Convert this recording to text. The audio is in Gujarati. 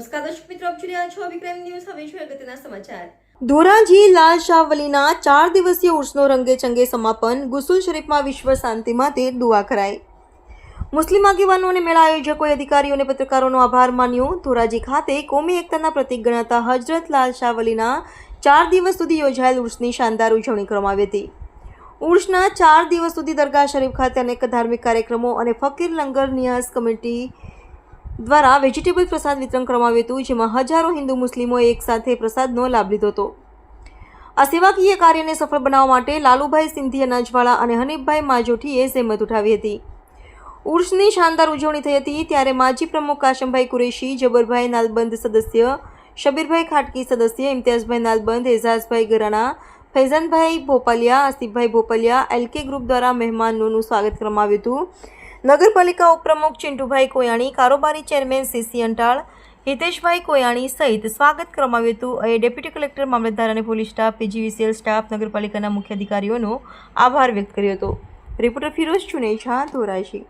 નમસ્કાર દર્શક મિત્રો, આપ જોઈ રહ્યા છો વિક્રમ ન્યૂઝ. હવે જોઈએ અગત્યના સમાચાર. ધોરાજી લાલ શાહવલીના ચાર દિવસીય ઉર્સનો રંગે ચંગે સમાપન ગુસુલ શરીફમાં વિશ્વ શાંતિ માટે દુઆ કરાઈ. મુસ્લિમ આગેવાનો અને મેળા આયોજકોએ અધિકારીઓ અને પત્રકારોનો આભાર માન્યો. ધોરાજી ખાતે કોમી એકતાના પ્રતિક ગણાતા હજરત લાલ શાહ વલીના ચાર દિવસ સુધી યોજાયેલ ઉર્સની શાનદાર ઉજવણી કરવામાં આવી હતી. ઉર્સના ચાર દિવસ સુધી દરગાહ શરીફ ખાતે અનેક ધાર્મિક કાર્યક્રમો અને ફકીર લંગર નિયાઝ કમિટી દ્વારા વેજીટેબલ પ્રસાદ વિતરણ કરવામાં આવ્યું હતું, જેમાં હજારો હિન્દુ મુસ્લિમોએ એકસાથે પ્રસાદનો લાભ લીધો હતો. આ સેવાકીય કાર્યને સફળ બનાવવા માટે લાલુભાઈ સિંધી અનાજવાળા અને હનીફભાઈ માજોઠીએ સહેમત ઉઠાવી હતી. ઉર્સની શાનદાર ઉજવણી થઈ હતી, ત્યારે માજી પ્રમુખ કાશમભાઈ કુરેશી, જબરભાઈ નાલબંધ સદસ્ય, શબીરભાઈ ખાટકી સદસ્ય, ઇમ્તિયાઝભાઈ નાલબંધ, એઝાઝભાઈ ગરાણા, ફૈઝાનભાઈ ભોપાલિયા, આસિફભાઈ ભોપાલિયા એલકે ગ્રુપ દ્વારા મહેમાનોનું સ્વાગત કરવામાં આવ્યું હતું. નગરપાલિકા ઉપપ્રમુખ ચિંટુભાઈ કોયાણી, કારોબારી ચેરમેન સીસી અંટાળ, હિતેશભાઈ કોયાણી સહિત સ્વાગત કરવામાં આવ્યું હતું. એ ડેપ્યુટી કલેક્ટર, મામલતદાર અને પોલીસ સ્ટાફ, પીજીવીસીએલ સ્ટાફ, નગરપાલિકાના મુખ્ય અધિકારીઓનો આભાર વ્યક્ત કર્યો હતો. રિપોર્ટર ફિરોઝ ચુનેજા, ધોરાજી.